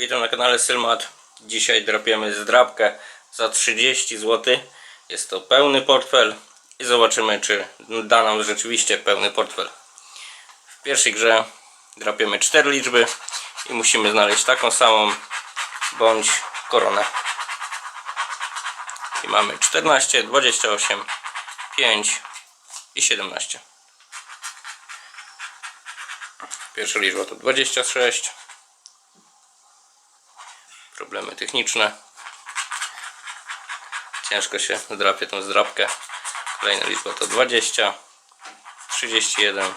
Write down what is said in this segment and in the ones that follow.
Witam na kanale Sylmat. Dzisiaj drapiemy zdrabkę za 30 zł. Jest to pełny portfel i zobaczymy czy da nam rzeczywiście pełny portfel. W pierwszej grze drapiemy 4 liczby i musimy znaleźć taką samą bądź koronę. I mamy 14, 28, 5 i 17. Pierwsza liczba to 26. Problemy techniczne. Ciężko się drapie tą zdrapkę. Kolejna liczba to 20, 31,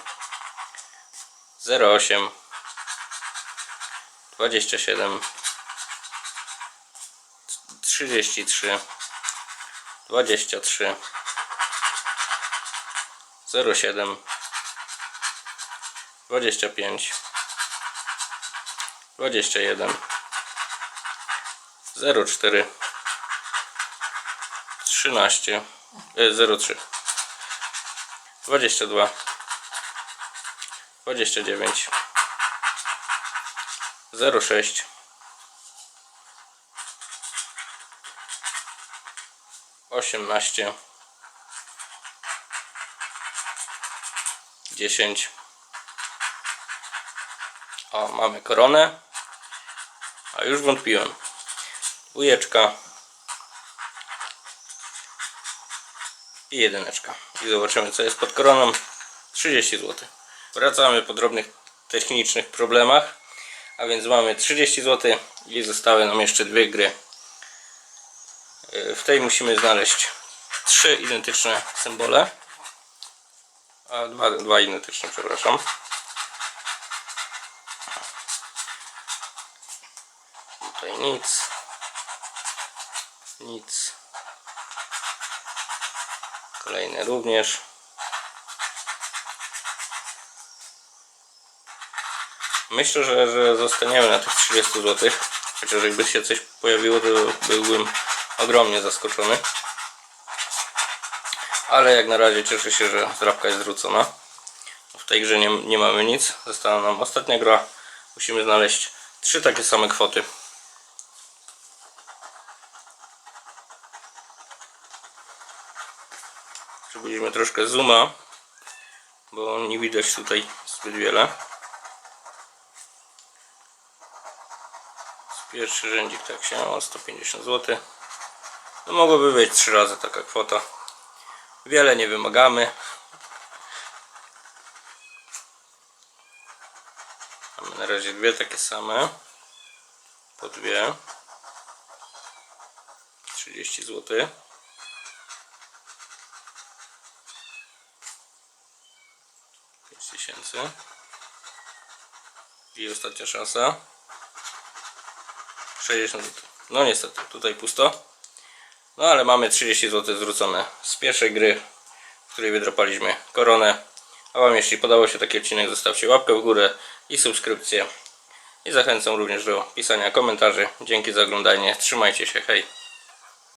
08, 27, 33, 23, 07, 25 21 04 13 e, 03 22 29 06 18 10 O, mamy koronę. A już wątpiłem. Ujeczka. I jedyneczka. I zobaczymy co jest pod koroną. 30 zł. Wracamy po drobnych technicznych problemach. A więc mamy 30 zł i zostały nam jeszcze dwie gry. Yy, W tej musimy znaleźć trzy identyczne symbole. A dwa, dwa identyczne, przepraszam. Tutaj nic. Nic. Kolejne również. Myślę, że, że zostaniemy na tych 30 zł. Chociaż jakby się coś pojawiło, to byłbym ogromnie zaskoczony. Ale jak na razie cieszę się, że zdrabka jest zwrócona. W tej grze nie, nie mamy nic. Została nam ostatnia gra. Musimy znaleźć trzy takie same kwoty. Zrobiliśmy troszkę zooma, bo nie widać tutaj zbyt wiele. Pierwszy rzędzik tak się o 150 zł. No mogłoby być trzy razy taka kwota. Wiele nie wymagamy. Mamy na razie dwie takie same. Po dwie. 30 zł. Pięć tysięcy. I ostatnia szansa. 60 zł. No niestety, tutaj pusto. No ale mamy 30 zł zwrócone z pierwszej gry, w której wydropaliśmy koronę. A Wam jeśli podobał się taki odcinek, zostawcie łapkę w górę i subskrypcję. I zachęcam również do pisania komentarzy. Dzięki za oglądanie. Trzymajcie się. Hej.